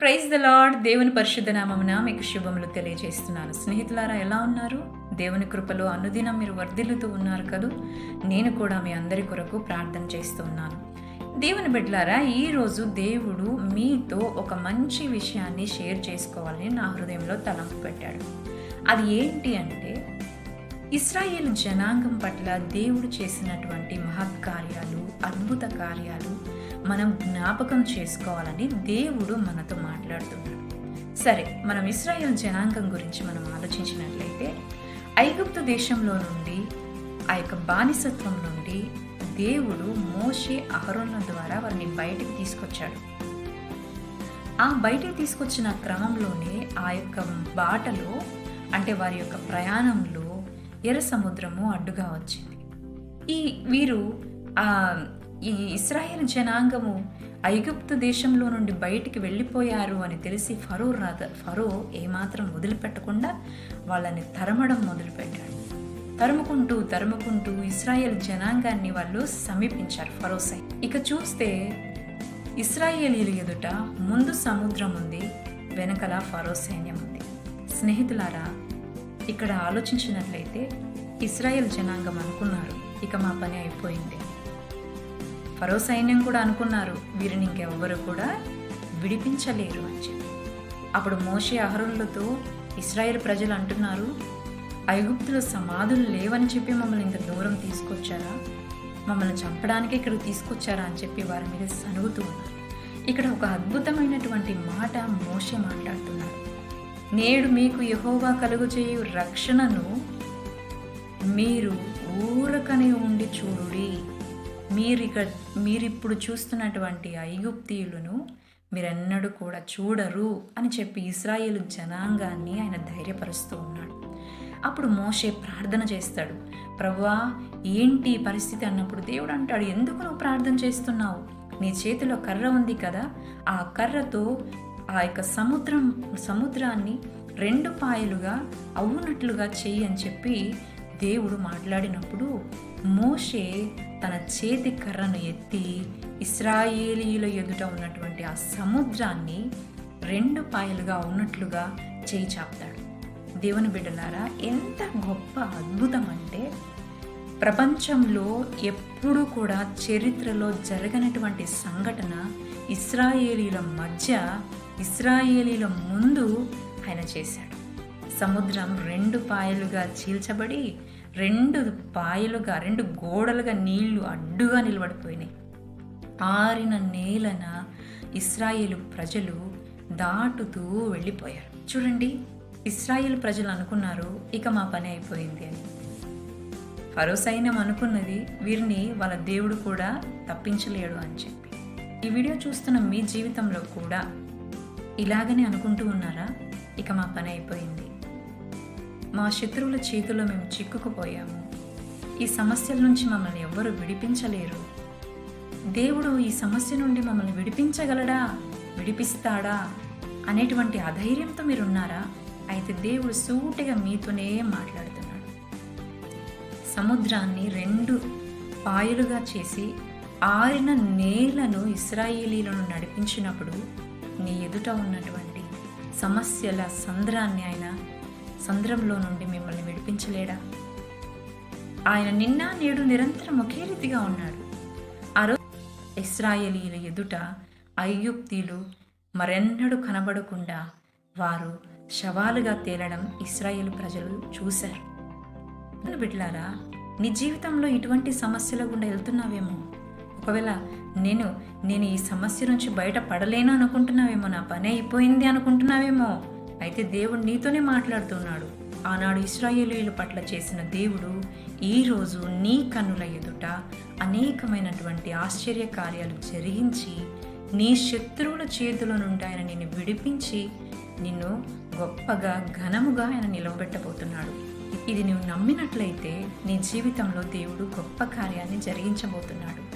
Praise the lord దేవుని పరిశుద్ధ నామమున మీకు శుభములు తెలియజేస్తున్నాను. స్నేహితులారా ఎలా ఉన్నారు? దేవుని కృపలో అనుదినం మీరు వర్ధిల్లుతూ ఉన్నారు కదూ? నేను కూడా మీ అందరి కొరకు ప్రార్థన చేస్తూ ఉన్నాను. దేవుని బిడ్డలారా ఈరోజు దేవుడు మీతో ఒక మంచి విషయాన్ని షేర్ చేసుకోవాలని నా హృదయంలో తలంపు పెట్టాడు. అది ఏంటి అంటే ఇస్రాయేల్ జనాంగం పట్ల దేవుడు చేసినటువంటి మహత్కార్యాలు అద్భుత కార్యాలు మనం జ్ఞాపకం చేసుకోవాలని దేవుడు మనతో మాట్లాడుతున్నాడు. సరే మనం ఇస్రాయేల్ జనాంగం గురించి మనం ఆలోచించినట్లయితే ఐగుప్తు దేశంలో నుండి ఆ యొక్క బానిసత్వం నుండి దేవుడు మోషే అహరోన్ల ద్వారా వారిని బయటికి తీసుకొచ్చాడు. ఆ బయటికి తీసుకొచ్చిన క్రమంలోనే ఆ యొక్క బాటలో అంటే వారి యొక్క ప్రయాణంలో ఎర్ర సముద్రము అడ్డుగా వచ్చింది. ఈ వీరు ఆ ఈ ఇస్రాయేల్ జనాంగము ఐగుప్తు దేశంలో నుండి బయటికి వెళ్ళిపోయారు అని తెలిసి ఫరో రాద ఫరో ఏమాత్రం వదిలిపెట్టకుండా వాళ్ళని తరమడం మొదలుపెట్టాడు. తరుముకుంటూ తరుముకుంటూ ఇస్రాయేల్ జనాంగాన్ని వాళ్ళు సమీపించారు ఫరోసై ఇక చూస్తే ఇస్రాయేలీలు ఎదుట ముందు సముద్రం ఉంది వెనకల ఫరో సైన్యం ఉంది. స్నేహితులారా ఇక్కడ ఆలోచించినట్లయితే ఇస్రాయేల్ జనాంగం అనుకున్నారు. ఇక మా పని అయిపోయింది. ఫరో సైన్యం కూడా అనుకున్నారు వీరిని ఇంకెవ్వరు కూడా విడిపించలేరు అని చెప్పి. అప్పుడు మోషే అహరులతో ఇస్రాయేల్ ప్రజలు అంటున్నారు ఐగుప్తులో సమాధులు లేవని చెప్పి మమ్మల్ని ఇంత దూరం తీసుకొచ్చారా? మమ్మల్ని చంపడానికి ఇక్కడ తీసుకొచ్చారా అని చెప్పి వారి మీద సనుగుతూ ఉన్నారు. ఇక్కడ ఒక అద్భుతమైనటువంటి మాట మోషే మాట్లాడుతున్నారు. నేడు మీకు యహోవా కలుగు చేయు రక్షణను మీరు ఊరకనే ఉండి చూడుడి. మీరు మీరిప్పుడు చూస్తున్నటువంటి ఐగుప్తీయులను మీరెన్నడూ కూడా చూడరు అని చెప్పి ఇస్రాయేల్ జనాంగాన్ని ఆయన ధైర్యపరుస్తూ ఉన్నాడు. అప్పుడు మోషే ప్రార్థన చేస్తాడు. ప్రభువా ఏంటి పరిస్థితి అన్నప్పుడు దేవుడు అంటాడు ఎందుకు నువ్వు ప్రార్థన చేస్తున్నావు? నీ చేతిలో కర్ర ఉంది కదా ఆ కర్రతో ఆ యొక్క సముద్రం సముద్రాన్ని రెండు పాయలుగా అవునట్లుగా చెయ్యి అని చెప్పి దేవుడు మాట్లాడినప్పుడు మోషే తన చేతి కర్రను ఎత్తి ఇస్రాయేలీల ఎదుట ఉన్నటువంటి ఆ సముద్రాన్ని రెండు పాయలుగా ఉన్నట్లుగా చేయి చాపుతాడు. దేవుని బిడ్డలారా ఎంత గొప్ప అద్భుతం అంటే ప్రపంచంలో ఎప్పుడూ కూడా చరిత్రలో జరగనటువంటి సంఘటన ఇస్రాయేలీల మధ్య ఇస్రాయేలీల ముందు ఆయన చేశాడు. సముద్రం రెండు పాయలుగా చీల్చబడి రెండు పాయలుగా రెండు గోడలుగా నీళ్ళు అడ్డుగా నిలబడిపోయినాయి. ఆరిన నేలన ఇస్రాయేలు ప్రజలు దాటుతూ వెళ్ళిపోయారు. చూడండి ఇస్రాయేల్ ప్రజలు అనుకున్నారు ఇక మా పని అయిపోయింది అని. ఫరో సైన్యం అనుకున్నది వీరిని వాళ్ళ దేవుడు కూడా తప్పించలేడు అని చెప్పి. ఈ వీడియో చూస్తున్న మీ జీవితంలో కూడా ఇలాగనే అనుకుంటూ ఉన్నారా? ఇక మా పని అయిపోయింది మా శత్రువుల చేతిలో మేము చిక్కుకుపోయాము. ఈ సమస్యల నుంచి మమ్మల్ని ఎవ్వరూ విడిపించలేరు. దేవుడు ఈ సమస్య నుండి మమ్మల్ని విడిపించగలడా? విడిపిస్తాడా? అనేటువంటి అధైర్యంతో మీరున్నారా? అయితే దేవుడు సూటిగా మీతోనే మాట్లాడుతున్నాడు. సముద్రాన్ని రెండు పాయలుగా చేసి ఆరిన నేలను ఇస్రాయేలీలను నడిపించినప్పుడు నీ ఎదుట ఉన్నటువంటి సమస్యల సంద్రాన్ని ఆయన సంద్రంలో నుండి మిమ్మల్ని విడిపించలేడా? ఆయన నిన్న నేడు నిరంతరం ఒకే రీతిగా ఉన్నాడు. ఆ రోజు ఇస్రాయేలీల ఎదుట ఐగుప్తీలు మరెన్నడూ కనబడకుండా వారు శవాలుగా తేలడం ఇస్రాయేల్ ప్రజలు చూశారు. బిడ్లారా నీ జీవితంలో ఇటువంటి సమస్యల గుండా వెళ్తున్నావేమో? ఒకవేళ నేను నేను ఈ సమస్య నుంచి బయట పడలేను అనుకుంటున్నావేమో నా పని అయిపోయింది అనుకుంటున్నావేమో? అయితే దేవుడు నీతోనే మాట్లాడుతున్నాడు. ఆనాడు ఇస్రాయేలీల పట్ల చేసిన దేవుడు ఈరోజు నీ కన్నుల ఎదుట అనేకమైనటువంటి ఆశ్చర్య కార్యాలు జరిగించి నీ శత్రువుల చేతుల నుండి ఆయన నిన్ను విడిపించి నిన్ను గొప్పగా ఘనముగా ఆయన నిలవబెట్టబోతున్నాడు. ఇది నువ్వు నమ్మినట్లయితే నీ జీవితంలో దేవుడు గొప్ప కార్యాన్ని జరిగించబోతున్నాడు.